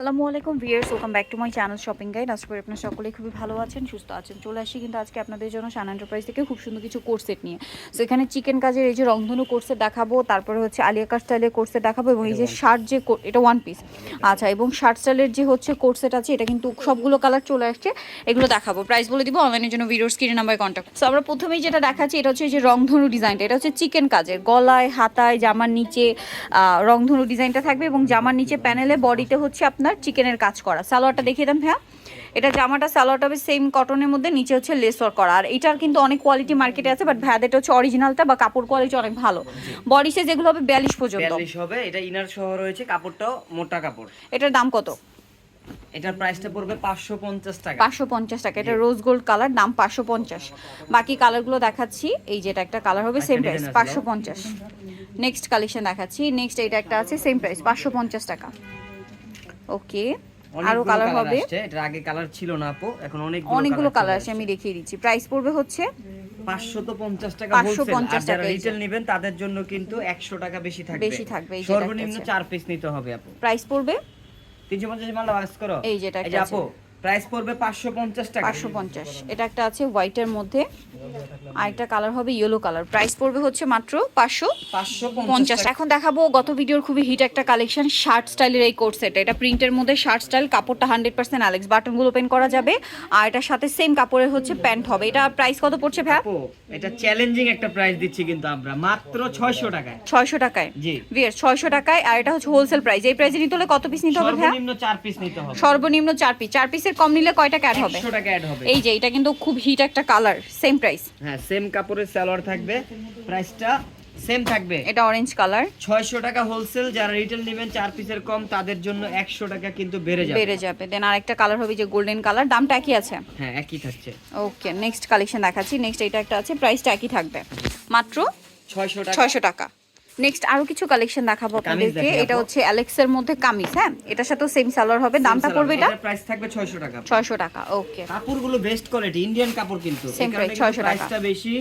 আসসালামু আলাইকুম viewers welcome back to my channel shopping guide. আশা করি আপনারা সকলেই খুবই ভালো আছেন সুস্থ আছেন। চলে আসি কিন্তু আজকে আপনাদের জন্য সান এন্টারপ্রাইজ থেকে খুব সুন্দর কিছু কোর্সেট নিয়ে। সো এখানে চিকেন কাজের এই যে রংধনু কোর্সেট দেখাবো তারপরে হচ্ছে আলিয়া কাট স্টাইলের কোর্সেট দেখাবো এবং এই যে শার্ট যে এটা ওয়ান পিস আচ্ছা এবং শার্ট স্টাইলের যে হচ্ছে কোর্সেট আছে এটা কিন্তু সবগুলো কালার চলে আসছে এগুলো দেখাবো। প্রাইস বলে দিব অনলাইনের জন্য ভিডিওর স্ক্রিনে নাম্বার কন্ট্যাক্ট সো আমরা প্রথমেই যেটা দেখাচ্ছি এটা হচ্ছে এই যে রংধনু ডিজাইনটা এটা হচ্ছে চিকেন কাজের গলায় হাতায় জামার নিচে রংধনু ডিজাইনটা থাকবে এবং জামার নিচে প্যানেলে বডিতে হচ্ছে আপনার চিকেনের কাজ করা। সালোয়ারটা দেখিয়ে দেন ভাইয়া। এটা জামাটা সালোয়ারটা হবে সেম কটনের মধ্যে নিচে হচ্ছে লেস ওয়ার্ক করা। আর এটার কিন্তু অনেক কোয়ালিটি মার্কেটে আছে বাট ভ্যাদেটা হচ্ছে অরিজিনালটা বা কাপড় কোয়ালিটি অনেক ভালো। বডি সাইজ এগুলো হবে বিয়াল্লিশ পর্যন্ত। হবে এটা ইনার সহ রয়েছে কাপড়টাও মোটা কাপড়। এটার দাম কত? এটার প্রাইসটা পড়বে পাঁচশো পঞ্চাশ টাকা। পাঁচশো পঞ্চাশ টাকা। এটা রোজ গোল্ড কালার দাম পাঁচশো পঞ্চাশ। বাকি কালারগুলো দেখাচ্ছি। এই যেটা একটা কালার হবে সেম প্রাইস design আছে, পাঁচশো পঞ্চাশ। নেক্সট কালেকশন দেখাচ্ছি। নেক্সট এটা একটা আছে সেম প্রাইস পাঁচশো পঞ্চাশ টাকা। ওকে আরও কালার হবে। এটার আগে কালার ছিল না আপু এখন অনেক অনেকগুলো কালার আছে আমি দেখিয়ে দিচ্ছি। প্রাইস পড়বে হচ্ছে? পাঁচশো তো পঞ্চাশ টাকা 550 যারা টাকা রিটেল নেবেন তাদের জন্য কিন্তু একশো টাকা বেশি থাকবে। বেশি থাকবে, সর্বনিম্ন একটা আছে। চার পিস নিতে হবে আপু। প্রাইস পড়বে? তিনশো পঞ্চাশ মাল বাস করো। এই যেটা। আপু প্রাইস পড়বে পাঁচশো পঞ্চাশ টাকা। পাঁচশো পঞ্চাশ। এটা একটা আছে হোয়াইটের মধ্যে। আরেকটা কালার হবে ইয়েলো কালার। প্রাইস পড়বে হচ্ছে মাত্র পাঁচশো পাঁচশো পঞ্চাশ এখন দেখাবো গত ভিডিওর খুবই হিট একটা কালেকশন শার্ট স্টাইলের এই কোট সেট এটা প্রিন্টের মধ্যে শার্ট স্টাইল কাপড়টা হান্ড্রেড পার্সেন্ট অ্যালেক্স বাটনগুলো ওপেন করা যাবে। আর এটার সাথে সেম কাপড়ের হচ্ছে প্যান্ট হবে। এটা প্রাইস কত পড়ছে আপু এটা চ্যালেঞ্জিং একটা প্রাইস দিচ্ছি কিন্তু আমরা। মাত্র ছয়শো টাকায়। ছয়শো টাকায়। জি। বিয়ার ছয়শো টাকায়। আর এটা হচ্ছে হোলসেল প্রাইস এই প্রাইসে নিতে হলে কত পিস নিতে হবে ভাইয়া? সর্বনিম্ন চার পিস নিতে হবে। সর্বনিম্ন চার পিস চার পিসের কম নিলে কয় টাকা অ্যাড হবে? একশো টাকা অ্যাড হবে। এই যে এটা কিন্তু খুব হিট একটা কালার সেম প্রাইস হ্যাঁ সেম কাপড়ের সালোয়ার থাকবে। প্রাইসটা সেম থাকবে। এটা অরেঞ্জ কালার ছয়শো টাকা হোলসেল যারা রিটেল নেবেন চার পিসের কম তাদের জন্য একশো টাকা কিন্তু বেড়ে যাবে। বেড়ে যাবে। দেন আরেকটা কালার হবে যে গোল্ডেন কালার দামটা একই আছে? হ্যাঁ একই থাকছে। ওকে নেক্সট কালেকশন দেখাচ্ছি। নেক্সট এটা একটা আছে প্রাইসটা একই থাকবে। মাত্র ছয়শো টাকা। ছয়শো টাকা। নেক্সট আরও কিছু কালেকশন দেখাবো আপনাদেরকে। এটা হচ্ছে অ্যালেক্সের মধ্যে কামিজ হ্যাঁ? এটার সাথেও সেম সালোয়ার হবে। দামটা পড়বে এটা? প্রাইস থাকবে ছয়শো টাকা। ছয়শো টাকা ওকে কাপড়গুলো বেস্ট কোয়ালিটি ইন্ডিয়ান কাপড় কিন্তু। Same price, 600 টাকা। প্রাইসটা বেশি।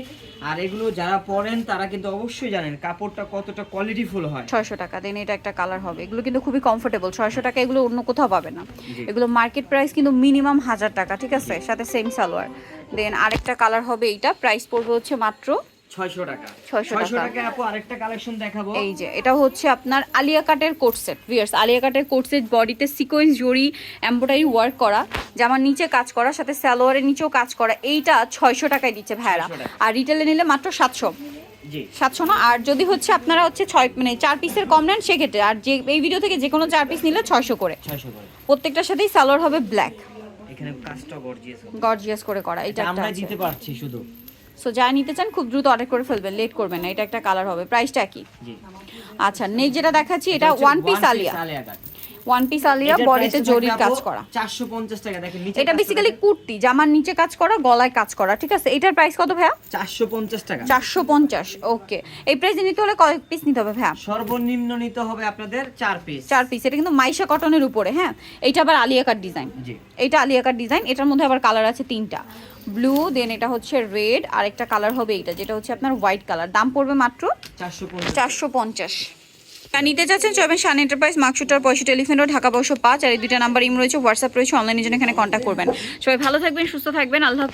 আর এগুলো যারা পরেন তারা কিন্তু অবশ্যই জানেন কাপড়টা কতটা কোয়ালিটিফুল হয়। ছয়শো টাকা দেন এটা একটা কালার হবে। এগুলো কিন্তু খুবই কমফোর্টেবল ছয়শো টাকা এগুলো অন্য কোথাও পাবে না। এগুলো মার্কেট প্রাইস কিন্তু মিনিমাম হাজার টাকা ঠিক আছে? সাথে সেম সালোয়ার দেন আরেকটা কালার হবে এইটা। প্রাইস পড়বে হচ্ছে মাত্র ছয়শো টাকা। 600 টাকা। টাকা আপু আরেকটা কালেকশন দেখাবো। এই যে এটা হচ্ছে আপনার আলিয়া কাটের কোট সেট ভিয়ার্স আলিয়া কাটের কোট সেট বডিতে সিকোয়েন্স এমব্রয়ডারি ওয়ার্ক করা জামার নিচে কাজ করা সাথে সালোয়ারের নিচেও কাজ করা এইটা ছয়শো টাকায় দিচ্ছে 600। আর রিটেলে নিলে মাত্র সাতশো। জি। সাতশো না? আর যদি হচ্ছে আপনারা হচ্ছে ছয় মানে চার পিসের কম নেন সেক্ষেত্রে আর যে এই ভিডিও থেকে যে কোনো চার পিস নিলে ছয়শো করে। প্রত্যেকটার সাথেই সালোয়ার হবে ব্ল্যাক গর্জিয়াস গর্জিয়াস করে করা এটা আমরা দিতে পারছি শুধু। সো যা নিতে চান খুব দ্রুত অর্ডার করে ফেলবেন। লেট করবেন না এটা একটা কালার হবে। প্রাইসটা কি জি। আচ্ছা নেক্সট যেটা দেখাচ্ছি এটা one piece Alia. One piece Alia বডিতে জরির কাজ করা। চারশো পঞ্চাশ টাকা দেখেন নিচে এটা বেসিক্যালি কুর্তি জামার নিচে কাজ করা গলায় কাজ করা ঠিক আছে? এটার প্রাইস কত ভাইয়া? চারশো পঞ্চাশ টাকা। চারশো পঞ্চাশ ওকে। এই প্রাইসে নিতে হলে কয় পিস নিতে হবে ভাইয়া? সর্বনিম্ন নিতে হবে আপনাদের চার পিস চার পিস এটা কিন্তু মাইশা কটনের উপরে হ্যাঁ? এইটা আবার আলিয়া কাট ডিজাইন জি। এইটা আলিয়া কাট ডিজাইন এটার মধ্যে আবার কালার আছে তিনটা। ব্লু দেন এটা হচ্ছে রেড আর একটা কালার হবে এইটা যেটা হচ্ছে আপনার হোয়াইট কালার দাম পড়বে মাত্র চারশো পঞ্চাশ। তা নিতে চাচ্ছেন চবেন শান এন্টারপ্রাইজ মার্কশুটার পয়সা টেলিফোন রোড ঢাকা বসো পাঁচ, আর এই দুইটা নাম্বার ইম রয়েছে, হোয়াটসঅ্যাপ রয়েছে অনলাইনের জন্য এখানে কন্ট্যাক্ট করবেন। সবাই ভালো থাকবেন, সুস্থ থাকবেন, আল্লাহ